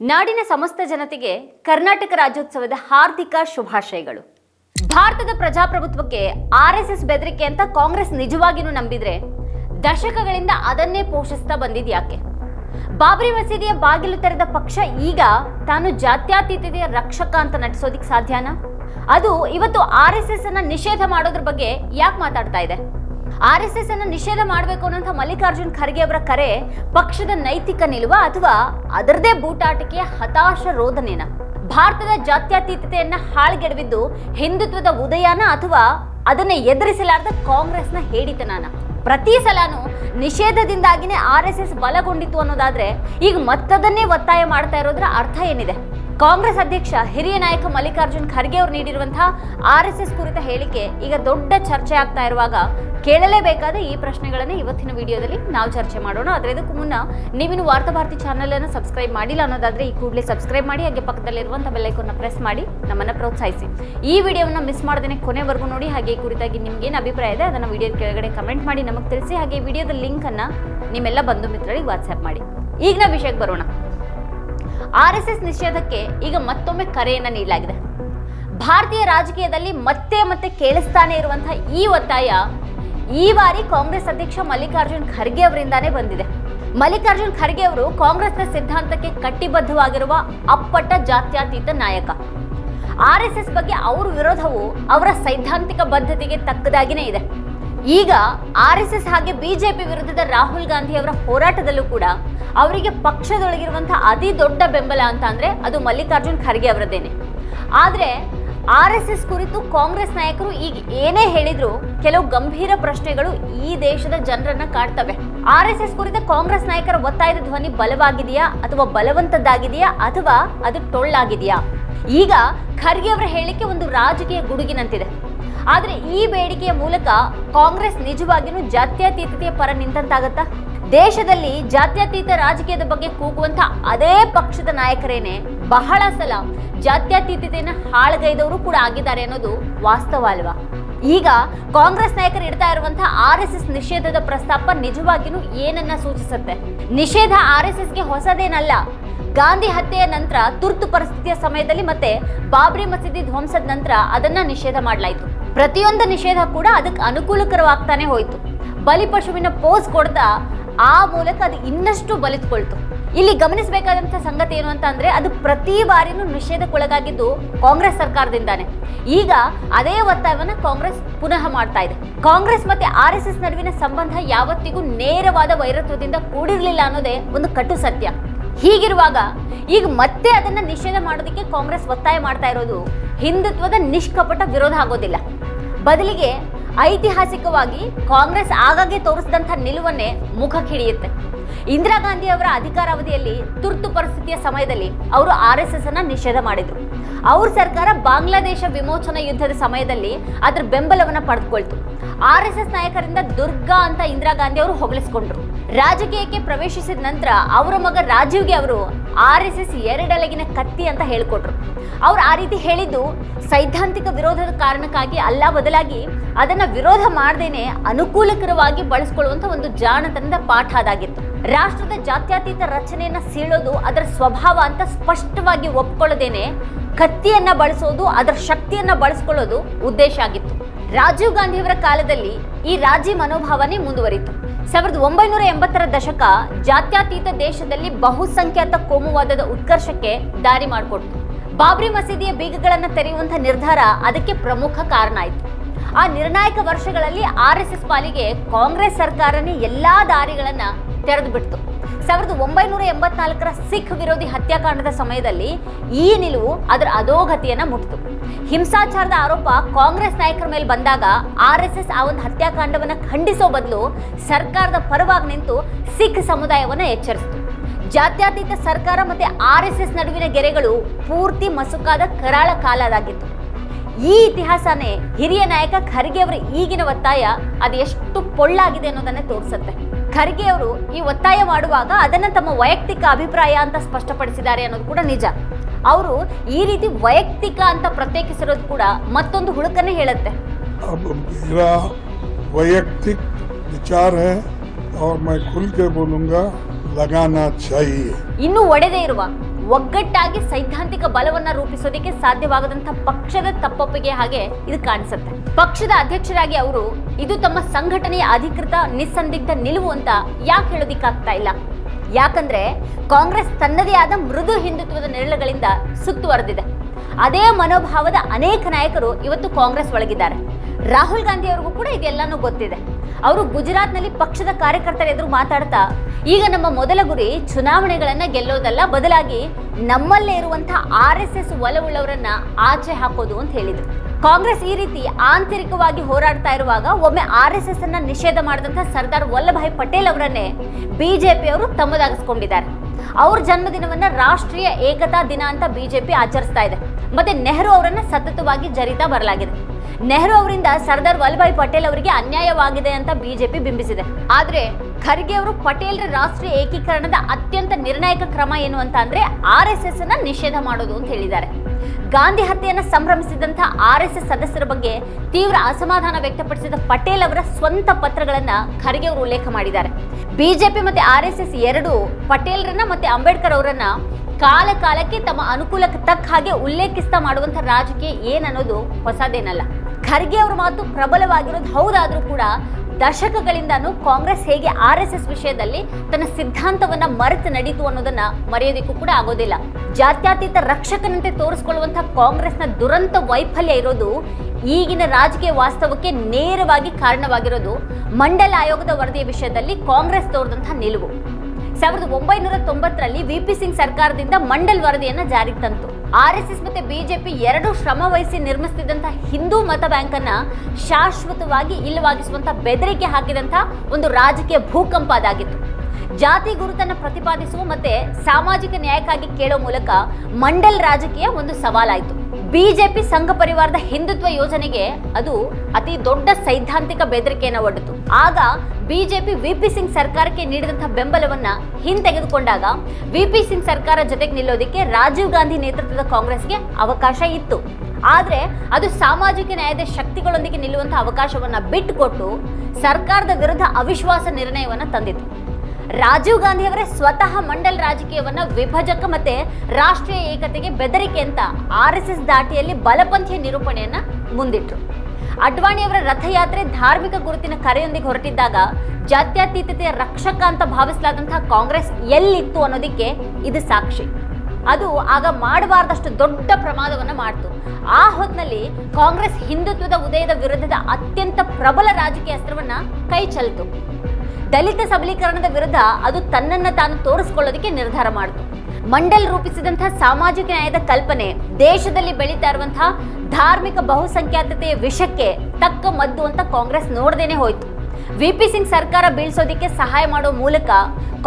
ನಾಡಿನ ಸಮಸ್ತ ಜನತೆಗೆ ಕರ್ನಾಟಕ ರಾಜ್ಯೋತ್ಸವದ ಹಾರ್ದಿಕ ಶುಭಾಶಯಗಳು. ಭಾರತದ ಪ್ರಜಾಪ್ರಭುತ್ವಕ್ಕೆ ಆರ್ ಎಸ್ ಎಸ್ ಬೆದರಿಕೆ ಅಂತ ಕಾಂಗ್ರೆಸ್ ನಿಜವಾಗಿಯೂ ನಂಬಿದ್ರೆ ದಶಕಗಳಿಂದ ಅದನ್ನೇ ಪೋಷಿಸ್ತಾ ಬಂದಿದ್ಯಾಕೆ ಬಾಬ್ರಿ ಮಸೀದಿಯ ಬಾಗಿಲು ತೆರೆದ ಪಕ್ಷ ಈಗ ತಾನು ಜಾತ್ಯತೀತತೆಯ ರಕ್ಷಕ ಅಂತ ನಟಿಸೋದಿಕ್ ಸಾಧ್ಯನಾ? ಅದು ಇವತ್ತು ಆರ್ ಎಸ್ ಎಸ್ ಅನ್ನ ನಿಷೇಧ ಮಾಡೋದ್ರ ಬಗ್ಗೆ ಯಾಕೆ ಮಾತಾಡ್ತಾ ಇದೆ? ಆರ್ ಎಸ್ ಎಸ್ ಅನ್ನು ನಿಷೇಧ ಮಾಡಬೇಕು ಅನ್ನೋಂಥ ಮಲ್ಲಿಕಾರ್ಜುನ್ ಖರ್ಗೆ ಅವರ ಕರೆ ಪಕ್ಷದ ನೈತಿಕ ನಿಲುವ ಅಥವಾ ಅದರದೇ ಬೂಟಾಟಿಕೆ ಹತಾಶ ರೋದನೇನ ಭಾರತದ ಜಾತ್ಯತೀತತೆಯನ್ನ ಹಾಳ್ಗೆಡವಿದ್ದು ಹಿಂದುತ್ವದ ಉದಯನ ಅಥವಾ ಅದನ್ನ ಎದುರಿಸಲಾರ್ದ ಕಾಂಗ್ರೆಸ್ನ ಹೇಳಿತನಾನ ಪ್ರತಿ ಸಲನೂ ನಿಷೇಧದಿಂದಾಗಿನೇ ಆರ್ ಎಸ್ ಎಸ್ ಬಲಗೊಂಡಿತ್ತು ಅನ್ನೋದಾದ್ರೆ ಈಗ ಮತ್ತದನ್ನೇ ಒತ್ತಾಯ ಮಾಡ್ತಾ ಇರೋದ್ರ ಅರ್ಥ ಏನಿದೆ? ಕಾಂಗ್ರೆಸ್ ಅಧ್ಯಕ್ಷ ಹಿರಿಯ ನಾಯಕ ಮಲ್ಲಿಕಾರ್ಜುನ್ ಖರ್ಗೆ ಅವರು ನೀಡಿರುವಂತಹ ಆರ್ ಎಸ್ ಎಸ್ ಕುರಿತ ಹೇಳಿಕೆ ಈಗ ದೊಡ್ಡ ಚರ್ಚೆ ಆಗ್ತಾ ಇರುವಾಗ ಕೇಳಲೇಬೇಕಾದ ಈ ಪ್ರಶ್ನೆಗಳನ್ನ ಇವತ್ತಿನ ವಿಡಿಯೋದಲ್ಲಿ ನಾವು ಚರ್ಚೆ ಮಾಡೋಣ. ಆದರೆ ಇದಕ್ಕೂ ಮುನ್ನ ನೀವಿನ್ನು ವಾರ್ತಾ ಭಾರತಿ ಚಾನಲ್ ಅನ್ನು ಸಬ್ಸ್ಕ್ರೈಬ್ ಮಾಡಿಲ್ಲ ಅನ್ನೋದಾದ್ರೆ ಈ ಕೂಡಲೇ ಸಬ್ಸ್ಕ್ರೈಬ್ ಮಾಡಿ, ಹಾಗೆ ಪಕ್ಕದಲ್ಲಿರುವಂತಹ ಬೆಲ್ಲೈಕನ್ನ ಪ್ರೆಸ್ ಮಾಡಿ, ನಮ್ಮನ್ನ ಪ್ರೋತ್ಸಾಹಿಸಿ. ಈ ವಿಡಿಯೋವನ್ನ ಮಿಸ್ ಮಾಡದೇ ಕೊನೆವರೆಗೂ ನೋಡಿ, ಹಾಗೆ ಈ ಕುರಿತಾಗಿ ನಿಮ್ಗೇನು ಅಭಿಪ್ರಾಯ ಇದೆ ಅದನ್ನ ವಿಡಿಯೋ ಕೆಳಗಡೆ ಕಮೆಂಟ್ ಮಾಡಿ, ನಮಗೆ ತಿಳಿಸಿ, ಹಾಗೆ ವಿಡಿಯೋದ ಲಿಂಕ್ ಅನ್ನ ನಿಮ್ಮೆಲ್ಲ ಬಂಧು ಮಿತ್ರರಿಗೆ ವಾಟ್ಸ್ಆ್ಯಪ್ ಮಾಡಿ. ಈಗ ನಾವು ವಿಷಯಕ್ಕೆ ಬರೋಣ. ಆರ್ ಎಸ್ ಎಸ್ ನಿಷೇಧಕ್ಕೆ ಈಗ ಮತ್ತೊಮ್ಮೆ ಕರೆಯನ್ನ ನೀಡಲಾಗಿದೆ. ಭಾರತೀಯ ರಾಜಕೀಯದಲ್ಲಿ ಮತ್ತೆ ಮತ್ತೆ ಕೇಳಿಸ್ತಾನೆ ಇರುವಂತಹ ಈ ಒತ್ತಾಯ ಈ ಬಾರಿ ಕಾಂಗ್ರೆಸ್ ಅಧ್ಯಕ್ಷ ಮಲ್ಲಿಕಾರ್ಜುನ್ ಖರ್ಗೆ ಅವರಿಂದಾನೇ ಬಂದಿದೆ. ಮಲ್ಲಿಕಾರ್ಜುನ್ ಖರ್ಗೆ ಅವರು ಕಾಂಗ್ರೆಸ್ನ ಸಿದ್ಧಾಂತಕ್ಕೆ ಕಟ್ಟಿಬದ್ಧವಾಗಿರುವ ಅಪ್ಪಟ ಜಾತ್ಯತೀತ ನಾಯಕ. ಆರ್ ಎಸ್ ಎಸ್ ಬಗ್ಗೆ ಅವರ ವಿರೋಧವು ಅವರ ಸೈದ್ಧಾಂತಿಕ ಬದ್ಧತೆಗೆ ತಕ್ಕದಾಗಿನೇ ಇದೆ. ಈಗ ಆರ್ ಎಸ್ ಎಸ್ ಹಾಗೆ ಬಿಜೆಪಿ ವಿರುದ್ಧದ ರಾಹುಲ್ ಗಾಂಧಿ ಅವರ ಹೋರಾಟದಲ್ಲೂ ಕೂಡ ಅವರಿಗೆ ಪಕ್ಷದೊಳಗಿರುವಂತಹ ಅತಿ ದೊಡ್ಡ ಬೆಂಬಲ ಅಂತ ಅಂದ್ರೆ ಅದು ಮಲ್ಲಿಕಾರ್ಜುನ್ ಖರ್ಗೆ ಅವರದ್ದೇನೆ. ಆದ್ರೆ ಆರ್ ಎಸ್ ಎಸ್ ಕುರಿತು ಕಾಂಗ್ರೆಸ್ ನಾಯಕರು ಈಗ ಏನೇ ಹೇಳಿದ್ರು ಕೆಲವು ಗಂಭೀರ ಪ್ರಶ್ನೆಗಳು ಈ ದೇಶದ ಜನರನ್ನ ಕಾಡ್ತವೆ. ಆರ್ ಎಸ್ ಎಸ್ ಕುರಿತ ಕಾಂಗ್ರೆಸ್ ನಾಯಕರ ಒತ್ತಾಯದ ಧ್ವನಿ ಬಲವಾಗಿದೆಯಾ ಅಥವಾ ಬಲವಂತದ್ದಾಗಿದೆಯಾ ಅಥವಾ ಅದು ಟೊಳ್ಳಾಗಿದೆಯಾ? ಈಗ ಖರ್ಗೆ ಅವರ ಹೇಳಿಕೆ ಒಂದು ರಾಜಕೀಯ ಗುಡುಗಿನಂತಿದೆ. ಆದ್ರೆ ಈ ಬೇಡಿಕೆಯ ಮೂಲಕ ಕಾಂಗ್ರೆಸ್ ನಿಜವಾಗಿಯೂ ಜಾತ್ಯತೀತತೆಯ ಪರ ನಿಂತಂತಾಗತ್ತಾ? ದೇಶದಲ್ಲಿ ಜಾತ್ಯತೀತ ರಾಜಕೀಯದ ಬಗ್ಗೆ ಕೂಗುವಂತ ಅದೇ ಪಕ್ಷದ ನಾಯಕರೇನೆ ಬಹಳ ಸಲ ಜಾತ್ಯತೀತತೆಯನ್ನು ಹಾಳಗೈದವರು ಕೂಡ ಆಗಿದ್ದಾರೆ ಅನ್ನೋದು ವಾಸ್ತವ ಅಲ್ವಾ? ಈಗ ಕಾಂಗ್ರೆಸ್ ನಾಯಕರು ಇಡ್ತಾ ಇರುವಂತಹ ಆರ್ ಎಸ್ ಎಸ್ ನಿಷೇಧದ ಪ್ರಸ್ತಾಪ ನಿಜವಾಗಿಯೂ ಏನನ್ನ ಸೂಚಿಸುತ್ತೆ? ನಿಷೇಧ ಆರ್ ಎಸ್ ಎಸ್ಗೆ ಹೊಸದೇನಲ್ಲ, ಗಾಂಧಿ ಹತ್ಯೆಯ ನಂತರ ತುರ್ತು ಪರಿಸ್ಥಿತಿಯ ಸಮಯದಲ್ಲಿ ಮತ್ತೆ ಬಾಬ್ರಿ ಮಸೀದಿ ಧ್ವಂಸದ ನಂತರ ಅದನ್ನ ನಿಷೇಧ ಮಾಡಲಾಯಿತು. ಪ್ರತಿಯೊಂದು ನಿಷೇಧ ಕೂಡ ಅದಕ್ಕೆ ಅನುಕೂಲಕರವಾಗ್ತಾನೆ ಹೋಯಿತು. ಬಲಿಪಶುವಿನ ಪೋಸ್ ಕೊಡ್ತಾ ಆ ಮೂಲಕ ಅದು ಇನ್ನಷ್ಟು ಬಲಿತ್ಕೊಳ್ತು ಇಲ್ಲಿ ಗಮನಿಸಬೇಕಾದಂತ ಸಂಗತಿ ಏನು ಅಂತ ಅಂದ್ರೆ ಅದು ಪ್ರತಿ ಬಾರಿನೂ ನಿಷೇಧಕ್ಕೊಳಗಾಗಿದ್ದು ಕಾಂಗ್ರೆಸ್ ಸರ್ಕಾರದಿಂದಾನೆ. ಈಗ ಅದೇ ಒತ್ತಾಯವನ್ನ ಕಾಂಗ್ರೆಸ್ ಪುನಃ ಮಾಡ್ತಾ ಇದೆ. ಕಾಂಗ್ರೆಸ್ ಮತ್ತೆ ಆರ್ ಎಸ್ ಎಸ್ ನಡುವಿನ ಸಂಬಂಧ ಯಾವತ್ತಿಗೂ ನೇರವಾದ ವೈರತ್ವದಿಂದ ಕೂಡಿರಲಿಲ್ಲ ಅನ್ನೋದೇ ಒಂದು ಕಟು ಸತ್ಯ. ಹೀಗಿರುವಾಗ ಈಗ ಮತ್ತೆ ಅದನ್ನ ನಿಷೇಧ ಮಾಡೋದಕ್ಕೆ ಕಾಂಗ್ರೆಸ್ ಒತ್ತಾಯ ಮಾಡ್ತಾ ಇರೋದು ಹಿಂದುತ್ವದ ನಿಷ್ಕಪಟ ವಿರೋಧ ಆಗೋದಿಲ್ಲ. ಬದಲಿಗೆ ಐತಿಹಾಸಿಕವಾಗಿ ಕಾಂಗ್ರೆಸ್ ಆಗಾಗ್ಗೆ ತೋರಿಸಿದಂಥ ನಿಲುವನ್ನೇ ಮುಖಕ್ಕೆ ಹಿಡಿಯುತ್ತೆ ಇಂದಿರಾ ಗಾಂಧಿ ಅವರ ಅಧಿಕಾರಾವಧಿಯಲ್ಲಿ ತುರ್ತು ಪರಿಸ್ಥಿತಿಯ ಸಮಯದಲ್ಲಿ ಅವರು ಆರ್ ಎಸ್ ಎಸ್ ಅನ್ನ ನಿಷೇಧ ಮಾಡಿದ್ರು. ಅವ್ರ ಸರ್ಕಾರ ಬಾಂಗ್ಲಾದೇಶ ವಿಮೋಚನಾ ಯುದ್ಧದ ಸಮಯದಲ್ಲಿ ಅದರ ಬೆಂಬಲವನ್ನ ಪಡೆದುಕೊಳ್ತು. ಆರ್ ಎಸ್ ಎಸ್ ನಾಯಕರಿಂದ ದುರ್ಗಾ ಅಂತ ಇಂದಿರಾ ಗಾಂಧಿ ಅವರು ಹೊಗಳಿಸ್ಕೊಂಡ್ರು. ರಾಜಕೀಯಕ್ಕೆ ಪ್ರವೇಶಿಸಿದ ನಂತರ ಅವರ ಮಗ ರಾಜೀವ್ಗೆ ಅವರು ಆರ್ ಎಸ್ ಎಸ್ ಎರಡಲಗಿನ ಕತ್ತಿ ಅಂತ ಹೇಳಿಕೊಟ್ರು. ಅವ್ರು ಆ ರೀತಿ ಹೇಳಿದ್ದು ಸೈದ್ಧಾಂತಿಕ ವಿರೋಧದ ಕಾರಣಕ್ಕಾಗಿ ಅಲ್ಲ, ಬದಲಾಗಿ ಅದನ್ನ ವಿರೋಧ ಮಾಡದೇನೆ ಅನುಕೂಲಕರವಾಗಿ ಬಳಸ್ಕೊಳ್ಳುವಂತ ಒಂದು ಜಾಣತನದ ಪಾಠ ಅದಾಗಿತ್ತು. ರಾಷ್ಟ್ರದ ಜಾತ್ಯತೀತ ರಚನೆಯನ್ನ ಸೀಳೋದು ಅದರ ಸ್ವಭಾವ ಅಂತ ಸ್ಪಷ್ಟವಾಗಿ ಒಪ್ಕೊಳ್ಳದೇನೆ ಕತ್ತಿಯನ್ನ ಬಳಸೋದು, ಅದರ ಶಕ್ತಿಯನ್ನ ಬಳಸ್ಕೊಳ್ಳೋದು ಉದ್ದೇಶ ಆಗಿತ್ತು. ರಾಜೀವ್ ಗಾಂಧಿಯವರ ಕಾಲದಲ್ಲಿ ಈ ರಾಜಿ ಮನೋಭಾವನೆ ಮುಂದುವರಿತು. ಸಾವಿರದ ಒಂಬೈನೂರ ಎಂಬತ್ತರ ದಶಕ ಜಾತ್ಯತೀತ ದೇಶದಲ್ಲಿ ಬಹುಸಂಖ್ಯಾತ ಕೋಮುವಾದದ ಉತ್ಕರ್ಷಕ್ಕೆ ದಾರಿ ಮಾಡಿಕೊಡ್ತು. ಬಾಬ್ರಿ ಮಸೀದಿಯ ಬೀಗಗಳನ್ನು ತೆರೆಯುವಂತಹ ನಿರ್ಧಾರ ಅದಕ್ಕೆ ಪ್ರಮುಖ ಕಾರಣ ಆಯಿತು. ಆ ನಿರ್ಣಾಯಕ ವರ್ಷಗಳಲ್ಲಿ ಆರ್ ಎಸ್ ಎಸ್ ಪಾಲಿಗೆ ಕಾಂಗ್ರೆಸ್ ಸರ್ಕಾರನೇ ಎಲ್ಲಾ ದಾರಿಗಳನ್ನ ತೆರೆದು ಬಿಡ್ತು. ಸಾವಿರದ ಒಂಬೈನೂರ ಎಂಬತ್ನಾಲ್ಕರ ಸಿಖ್ ವಿರೋಧಿ ಹತ್ಯಾಕಾಂಡದ ಸಮಯದಲ್ಲಿ ಈ ನಿಲುವು ಅದರ ಅಧೋಗತಿಯನ್ನು ಮುಟ್ಟಿತು. ಹಿಂಸಾಚಾರದ ಆರೋಪ ಕಾಂಗ್ರೆಸ್ ನಾಯಕರ ಮೇಲೆ ಬಂದಾಗ ಆರ್ ಎಸ್ ಎಸ್ ಆ ಒಂದು ಹತ್ಯಾಕಾಂಡವನ್ನ ಖಂಡಿಸೋ ಬದಲು ಸರ್ಕಾರದ ಪರವಾಗಿ ನಿಂತು ಸಿಖ್ ಸಮುದಾಯವನ್ನ ಎಚ್ಚರಿಸಿತು. ಜಾತ್ಯತೀತ ಸರ್ಕಾರ ಮತ್ತೆ ಆರ್ ಎಸ್ ಎಸ್ ನಡುವಿನ ಗೆರೆಗಳು ಪೂರ್ತಿ ಮಸುಕಾದ ಕರಾಳ ಕಾಲ ಅದಾಗಿತ್ತು ಈ ಇತಿಹಾಸನೇ ಹಿರಿಯ ನಾಯಕ ಖರ್ಗೆ ಅವರ ಈಗಿನ ಒತ್ತಾಯ ಅದು ಎಷ್ಟು ಪೊಳ್ಳಾಗಿದೆ ಅನ್ನೋದನ್ನೇ ತೋರಿಸುತ್ತೆ. ಖರ್ಗೆ ಅವರು ಈ ಒತ್ತಾಯ ಮಾಡುವಾಗ ಅದನ್ನು ತಮ್ಮ ವೈಯಕ್ತಿಕ ಅಭಿಪ್ರಾಯ ಅಂತ ಸ್ಪಷ್ಟಪಡಿಸಿದ್ದಾರೆ ಅನ್ನೋದು ಕೂಡ ನಿಜ. ಅವರು ಈ ರೀತಿ ವೈಯಕ್ತಿಕ ಅಂತ ಪ್ರತ್ಯೇಕಿಸಿರೋದು ಕೂಡ ಮತ್ತೊಂದು ಹುಳುಕನ್ನೇ ಹೇಳುತ್ತೆ. ವೈಯಕ್ತಿಕ ವಿಚಾರ ಇನ್ನು ಒಡೆದೇ ಇರುವ ಒಗ್ಗಟ್ಟಾಗಿ ಸೈದ್ಧಾಂತಿಕ ಬಲವನ್ನ ರೂಪಿಸೋದಕ್ಕೆ ಸಾಧ್ಯವಾಗದಂತ ಪಕ್ಷದ ತಪ್ಪೊಪ್ಪಿಗೆ ಹಾಗೆ ಇದು ಕಾಣಿಸುತ್ತೆ. ಪಕ್ಷದ ಅಧ್ಯಕ್ಷರಾಗಿ ಅವರು, ಇದು ತಮ್ಮ ಸಂಘಟನೆಯ ಅಧಿಕೃತ, ನಿಸ್ಸಂದಿಗ್ಧ ನಿಲುವು ಅಂತ ಯಾಕೆ ಹೇಳೋದಿಕ್ಕಾಗ್ತಾ ಇಲ್ಲ? ಯಾಕಂದ್ರೆ ಕಾಂಗ್ರೆಸ್ ತನ್ನದೇ ಆದ ಮೃದು ಹಿಂದುತ್ವದ ನೆರಳುಗಳಿಂದ ಸುತ್ತುವರೆದಿದೆ. ಅದೇ ಮನೋಭಾವದ ಅನೇಕ ನಾಯಕರು ಇವತ್ತು ಕಾಂಗ್ರೆಸ್ ಒಳಗಿದ್ದಾರೆ. ರಾಹುಲ್ ಗಾಂಧಿ ಅವ್ರಿಗೂ ಕೂಡ ಇದೆಲ್ಲಾನು ಗೊತ್ತಿದೆ. ಅವರು ಗುಜರಾತ್ನಲ್ಲಿ ಪಕ್ಷದ ಕಾರ್ಯಕರ್ತರ ಎದುರು ಮಾತಾಡ್ತಾ, ಈಗ ನಮ್ಮ ಮೊದಲ ಗುರಿ ಚುನಾವಣೆಗಳನ್ನ ಗೆಲ್ಲೋದಲ್ಲ, ಬದಲಾಗಿ ನಮ್ಮಲ್ಲೇ ಇರುವಂತಹ ಆರ್ ಎಸ್ ಎಸ್ ಒಲವುಳ್ಳವರನ್ನ ಆಚೆ ಹಾಕೋದು ಅಂತ ಹೇಳಿದ್ರು. ಕಾಂಗ್ರೆಸ್ ಈ ರೀತಿ ಆಂತರಿಕವಾಗಿ ಹೋರಾಡ್ತಾ ಇರುವಾಗ ಒಮ್ಮೆ ಆರ್ ಎಸ್ ಎಸ್ ಅನ್ನ ನಿಷೇಧ ಮಾಡಿದಂತಹ ಸರ್ದಾರ್ ವಲ್ಲಭಾಯ್ ಪಟೇಲ್ ಅವರನ್ನೇ ಬಿಜೆಪಿಯವರು ತಮ್ಮದಾಗಿಸ್ಕೊಂಡಿದ್ದಾರೆ. ಅವ್ರ ಜನ್ಮದಿನವನ್ನ ರಾಷ್ಟ್ರೀಯ ಏಕತಾ ದಿನ ಅಂತ ಬಿಜೆಪಿ ಆಚರಿಸ್ತಾ ಇದೆ. ಮತ್ತೆ ನೆಹರು ಅವರನ್ನ ಸತತವಾಗಿ ಜರಿತಾ ಬರಲಾಗಿದೆ. ನೆಹರು ಅವರಿಂದ ಸರ್ದಾರ್ ವಲ್ಲಭಾಯ್ ಪಟೇಲ್ ಅವರಿಗೆ ಅನ್ಯಾಯವಾಗಿದೆ ಅಂತ ಬಿಜೆಪಿ ಬಿಂಬಿಸಿದೆ. ಆದ್ರೆ ಖರ್ಗೆ ಅವರು ಪಟೇಲ್ರ ರಾಷ್ಟ್ರೀಯ ಏಕೀಕರಣದ ಅತ್ಯಂತ ನಿರ್ಣಾಯಕ ಕ್ರಮ ಏನು ಅಂತ ಅಂದ್ರೆ ಆರ್ ಎಸ್ ಎಸ್ ಅನ್ನ ನಿಷೇಧ ಮಾಡೋದು ಅಂತ ಹೇಳಿದ್ದಾರೆ. ಗಾಂಧಿ ಹತ್ಯೆಯನ್ನ ಸಂಭ್ರಮಿಸಿದಂತಹ ಆರ್ ಎಸ್ ಎಸ್ ಸದಸ್ಯರ ಬಗ್ಗೆ ತೀವ್ರ ಅಸಮಾಧಾನ ವ್ಯಕ್ತಪಡಿಸಿದ ಪಟೇಲ್ ಅವರ ಸ್ವಂತ ಪತ್ರಗಳನ್ನ ಖರ್ಗೆ ಅವರು ಉಲ್ಲೇಖ ಮಾಡಿದ್ದಾರೆ. ಬಿಜೆಪಿ ಮತ್ತೆ ಆರ್ ಎಸ್ ಎಸ್ ಎರಡು ಪಟೇಲ್ರನ್ನ ಮತ್ತೆ ಅಂಬೇಡ್ಕರ್ ಅವರನ್ನ ಕಾಲ ಕಾಲಕ್ಕೆ ತಮ್ಮ ಅನುಕೂಲಕ್ಕೆ ತಕ್ಕ ಹಾಗೆ ಉಲ್ಲೇಖಿಸ್ತಾ ಮಾಡುವಂತ ರಾಜಕೀಯ ಏನನ್ನೋದು ಹೊಸದೇನಲ್ಲ. ಖರ್ಗೆ ಅವರ ಮಾತು ಪ್ರಬಲವಾಗಿರೋದು ಹೌದಾದರೂ ಕೂಡ ದಶಕಗಳಿಂದನೂ ಕಾಂಗ್ರೆಸ್ ಹೇಗೆ ಆರ್ ಎಸ್ ಎಸ್ ವಿಷಯದಲ್ಲಿ ತನ್ನ ಸಿದ್ಧಾಂತವನ್ನ ಮರೆತು ನಡೀತು ಅನ್ನೋದನ್ನ ಮರೆಯೋದಿಕ್ಕೂ ಕೂಡ ಆಗೋದಿಲ್ಲ. ಜಾತ್ಯತೀತ ರಕ್ಷಕನಂತೆ ತೋರಿಸಿಕೊಳ್ಳುವಂತಹ ಕಾಂಗ್ರೆಸ್ನ ದುರಂತ ವೈಫಲ್ಯ ಇರೋದು ಈಗಿನ ರಾಜಕೀಯ ವಾಸ್ತವಕ್ಕೆ ನೇರವಾಗಿ ಕಾರಣವಾಗಿರೋದು ಮಂಡಲ ಆಯೋಗದ ವರದಿಯ ವಿಷಯದಲ್ಲಿ ಕಾಂಗ್ರೆಸ್ ತೋರಿದಂತಹ ನಿಲುವು. ಸಾವಿರದ ಒಂಬೈನೂರ ತೊಂಬತ್ತರಲ್ಲಿ ವಿಪಿ ಸಿಂಗ್ ಸರ್ಕಾರದಿಂದ ಮಂಡಲ್ ವರದಿಯನ್ನು ಜಾರಿಗೆ ತಂತು. ಆರ್ ಎಸ್ ಎಸ್ ಮತ್ತೆ ಬಿಜೆಪಿ ಎರಡು ಶ್ರಮ ವಹಿಸಿ ನಿರ್ಮಿಸ್ತಿದ್ದಂಥ ಹಿಂದೂ ಮತ ಬ್ಯಾಂಕನ್ನು ಶಾಶ್ವತವಾಗಿ ಇಲ್ಲವಾಗಿಸುವಂಥ ಬೆದರಿಕೆ ಹಾಕಿದಂಥ ಒಂದು ರಾಜಕೀಯ ಭೂಕಂಪ ಅದಾಗಿತ್ತು. ಜಾತಿ ಗುರುತನ್ನು ಪ್ರತಿಪಾದಿಸುವ ಮತ್ತು ಸಾಮಾಜಿಕ ನ್ಯಾಯಕ್ಕಾಗಿ ಕೇಳೋ ಮೂಲಕ ಮಂಡಲ್ ರಾಜಕೀಯ ಒಂದು ಸವಾಲಾಯಿತು. ಬಿಜೆಪಿ ಸಂಘ ಪರಿವಾರದ ಹಿಂದುತ್ವ ಯೋಜನೆಗೆ ಅದು ಅತಿ ದೊಡ್ಡ ಸೈದ್ಧಾಂತಿಕ ಬೆದರಿಕೆಯನ್ನು ಒಡ್ಡಿತು. ಆಗ ಬಿಜೆಪಿ ವಿಪಿ ಸಿಂಗ್ ಸರ್ಕಾರಕ್ಕೆ ನೀಡಿದಂತಹ ಬೆಂಬಲವನ್ನ ಹಿಂತೆಗೆದುಕೊಂಡಾಗ ವಿಪಿ ಸಿಂಗ್ ಸರ್ಕಾರ ಜೊತೆಗೆ ನಿಲ್ಲೋದಕ್ಕೆ ರಾಜೀವ್ ಗಾಂಧಿ ನೇತೃತ್ವದ ಕಾಂಗ್ರೆಸ್ಗೆ ಅವಕಾಶ ಇತ್ತು. ಆದರೆ ಅದು ಸಾಮಾಜಿಕ ನ್ಯಾಯದ ಶಕ್ತಿಗಳೊಂದಿಗೆ ನಿಲ್ಲುವಂತಹ ಅವಕಾಶವನ್ನ ಬಿಟ್ಟುಕೊಟ್ಟು ಸರ್ಕಾರದ ವಿರುದ್ಧ ಅವಿಶ್ವಾಸ ನಿರ್ಣಯವನ್ನ ತಂದಿತು ರಾಜೀವ್ ಗಾಂಧಿ ಅವರೇ ಸ್ವತಃ ಮಂಡಲ್ ರಾಜಕೀಯವನ್ನು ವಿಭಜಕ ಮತ್ತೆ ರಾಷ್ಟ್ರೀಯ ಏಕತೆಗೆ ಬೆದರಿಕೆ ಅಂತ ಆರ್ ಎಸ್ ಎಸ್ ದಾಟಿಯಲ್ಲಿ ಬಲಪಂಥೀಯ ನಿರೂಪಣೆಯನ್ನ ಮುಂದಿಟ್ರು. ಅಡ್ವಾಣಿಯವರ ರಥಯಾತ್ರೆ ಧಾರ್ಮಿಕ ಗುರುತಿನ ಕರೆಯೊಂದಿಗೆ ಹೊರಟಿದ್ದಾಗ ಜಾತ್ಯತೀತತೆಯ ರಕ್ಷಕ ಅಂತ ಭಾವಿಸಲಾದಂತಹ ಕಾಂಗ್ರೆಸ್ ಎಲ್ಲಿತ್ತು ಅನ್ನೋದಕ್ಕೆ ಇದು ಸಾಕ್ಷಿ. ಅದು ಆಗ ಮಾಡಬಾರ್ದಷ್ಟು ದೊಡ್ಡ ಪ್ರಮಾದವನ್ನ ಮಾಡ್ತು. ಆ ಹೊತ್ತಿನಲ್ಲಿ ಕಾಂಗ್ರೆಸ್ ಹಿಂದುತ್ವದ ಉದಯದ ವಿರುದ್ಧದ ಅತ್ಯಂತ ಪ್ರಬಲ ರಾಜಕೀಯ ಅಸ್ತ್ರವನ್ನ ಕೈ ಚೆಲ್ತು. ದಲಿತ ಸಬಲೀಕರಣದ ವಿರುದ್ಧ ಅದು ತನ್ನನ್ನ ತಾನು ತೋರಿಸ್ಕೊಳ್ಳೋದಕ್ಕೆ ನಿರ್ಧಾರ ಮಾಡಿತು. ಮಂಡಲ್ ರೂಪಿಸಿದಂತಹ ಸಾಮಾಜಿಕ ನ್ಯಾಯದ ಕಲ್ಪನೆ ದೇಶದಲ್ಲಿ ಬೆಳೀತಾ ಇರುವಂತಹ ಧಾರ್ಮಿಕ ಬಹುಸಂಖ್ಯಾತತೆಯ ವಿಷಕ್ಕೆ ತಕ್ಕ ಮದ್ದು ಅಂತ ಕಾಂಗ್ರೆಸ್ ನೋಡದೇನೆ ಹೋಯ್ತು. ವಿಪಿ ಸಿಂಗ್ ಸರ್ಕಾರ ಬೀಳ್ಸೋದಿಕ್ಕೆ ಸಹಾಯ ಮಾಡೋ ಮೂಲಕ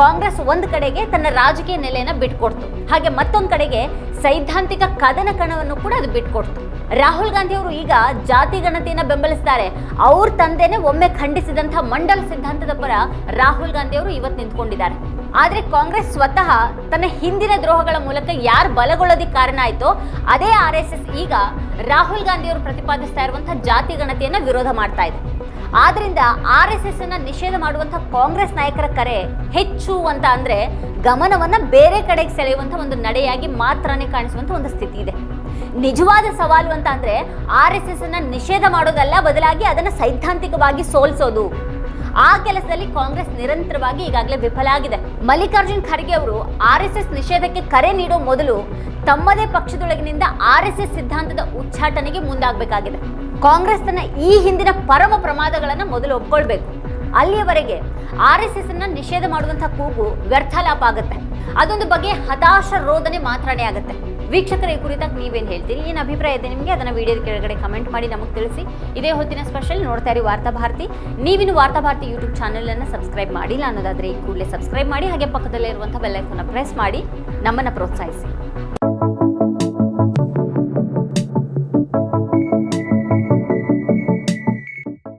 ಕಾಂಗ್ರೆಸ್ ಒಂದ್ ಕಡೆಗೆ ತನ್ನ ರಾಜಕೀಯ ನೆಲೆಯನ್ನ ಬಿಟ್ಕೊಡ್ತು. ಹಾಗೆ ಮತ್ತೊಂದ್ ಕಡೆಗೆ ಸೈದ್ಧಾಂತಿಕ ಕದನ ಕಣವನ್ನು ಕೂಡ ಅದು ಬಿಟ್ಕೊಡ್ತು. ರಾಹುಲ್ ಗಾಂಧಿ ಅವರು ಈಗ ಜಾತಿ ಗಣತಿಯನ್ನ ಬೆಂಬಲಿಸ್ತಾರೆ. ಅವ್ರ ತಂದೆನೆ ಒಮ್ಮೆ ಖಂಡಿಸಿದಂತಹ ಮಂಡಲ್ ಸಿದ್ಧಾಂತದ ಪರ ರಾಹುಲ್ ಗಾಂಧಿ ಅವರು ಇವತ್ತು ನಿಂತ್ಕೊಂಡಿದ್ದಾರೆ. ಆದ್ರೆ ಕಾಂಗ್ರೆಸ್ ಸ್ವತಃ ತನ್ನ ಹಿಂದಿನ ದ್ರೋಹಗಳ ಮೂಲಕ ಯಾರು ಬಲಗೊಳ್ಳೋದಿಕ್ಕೆ ಕಾರಣ ಆಯ್ತು ಅದೇ ಆರ್ ಎಸ್ ಎಸ್ ಈಗ ರಾಹುಲ್ ಗಾಂಧಿ ಅವರು ಪ್ರತಿಪಾದಿಸ್ತಾ ಇರುವಂತಹ ಜಾತಿ ಗಣತಿಯನ್ನ ವಿರೋಧ ಮಾಡ್ತಾ ಇದೆ. ಆದ್ರಿಂದ ಆರ್ ಎಸ್ ಎಸ್ ಅನ್ನ ನಿಷೇಧ ಮಾಡುವಂತ ಕಾಂಗ್ರೆಸ್ ನಾಯಕರ ಕರೆ ಹೆಚ್ಚು ಅಂತ ಅಂದ್ರೆ ಗಮನವನ್ನ ಬೇರೆ ಕಡೆಗೆ ಸೆಳೆಯುವಂತ ಒಂದು ನಡೆಯಾಗಿ ಮಾತ್ರನೇ ಕಾಣಿಸುವಂತ ಒಂದು ಸ್ಥಿತಿ ಇದೆ. ನಿಜವಾದ ಸವಾಲು ಅಂತ ಅಂದ್ರೆ ಆರ್ ಎಸ್ ಎಸ್ ಅನ್ನ ನಿಷೇಧ ಮಾಡೋದಲ್ಲ, ಬದಲಾಗಿ ಅದನ್ನ ಸೈದ್ಧಾಂತಿಕವಾಗಿ ಸೋಲಿಸೋದು. ಆ ಕೆಲಸದಲ್ಲಿ ಕಾಂಗ್ರೆಸ್ ನಿರಂತರವಾಗಿ ಈಗಾಗಲೇ ವಿಫಲ ಆಗಿದೆ. ಮಲ್ಲಿಕಾರ್ಜುನ್ ಖರ್ಗೆ ಅವರು ಆರ್ ಎಸ್ ಎಸ್ ನಿಷೇಧಕ್ಕೆ ಕರೆ ನೀಡೋ ಮೊದಲು ತಮ್ಮದೇ ಪಕ್ಷದೊಳಗಿನಿಂದ ಆರ್ ಎಸ್ ಎಸ್ ಸಿದ್ಧಾಂತದ ಉಚ್ಚಾಟನೆಗೆ ಮುಂದಾಗಬೇಕಾಗಿದೆ. ಕಾಂಗ್ರೆಸ್ ತನ್ನ ಈ ಹಿಂದಿನ ಪರಮ ಪ್ರಮಾದಗಳನ್ನ ಮೊದಲು ಒಪ್ಕೊಳ್ಬೇಕು. ಅಲ್ಲಿಯವರೆಗೆ ಆರ್ ಎಸ್ ಎಸ್ ಅನ್ನ ನಿಷೇಧ ಮಾಡುವಂತಹ ಕೂಗು ವ್ಯರ್ಥಾಲಾಪ ಆಗುತ್ತೆ. ಅದೊಂದು ಬಗ್ಗೆ ಹತಾಶ ರೋದನೆ ಮಾತ್ರನೇ ಆಗುತ್ತೆ. ವೀಕ್ಷಕರ ಈ ಕುರಿತಾಗಿ ನೀವೇನು ಹೇಳ್ತೀರಿ? ಏನು ಅಭಿಪ್ರಾಯ ಇದೆ ನಿಮಗೆ? ಅದನ್ನು ವಿಡಿಯೋದ ಕೆಳಗಡೆ ಕಮೆಂಟ್ ಮಾಡಿ ನಮಗೆ ತಿಳಿಸಿ. ಇದೇ ಹೊತ್ತಿನ ಸ್ಪೆಷಲ್ ನೋಡ್ತಾ ಇರಿ ವಾರ್ತಾಭಾರತಿ ನೀವಿನ್ನು ವಾರ್ತಾ ಭಾರತಿ ಯೂಟ್ಯೂಬ್ ಚಾನಲನ್ನು ಸಬ್ಸ್ಕ್ರೈಬ್ ಮಾಡಿಲ್ಲ ಅನ್ನೋದಾದರೆ ಈ ಕೂಡಲೇ ಸಬ್ಸ್ಕ್ರೈಬ್ ಮಾಡಿ, ಹಾಗೆ ಪಕ್ಕದಲ್ಲೇ ಇರುವಂಥ ಬೆಲ್ಲೈಕನ್ನ ಪ್ರೆಸ್ ಮಾಡಿ ನಮ್ಮನ್ನು ಪ್ರೋತ್ಸಾಹಿಸಿ.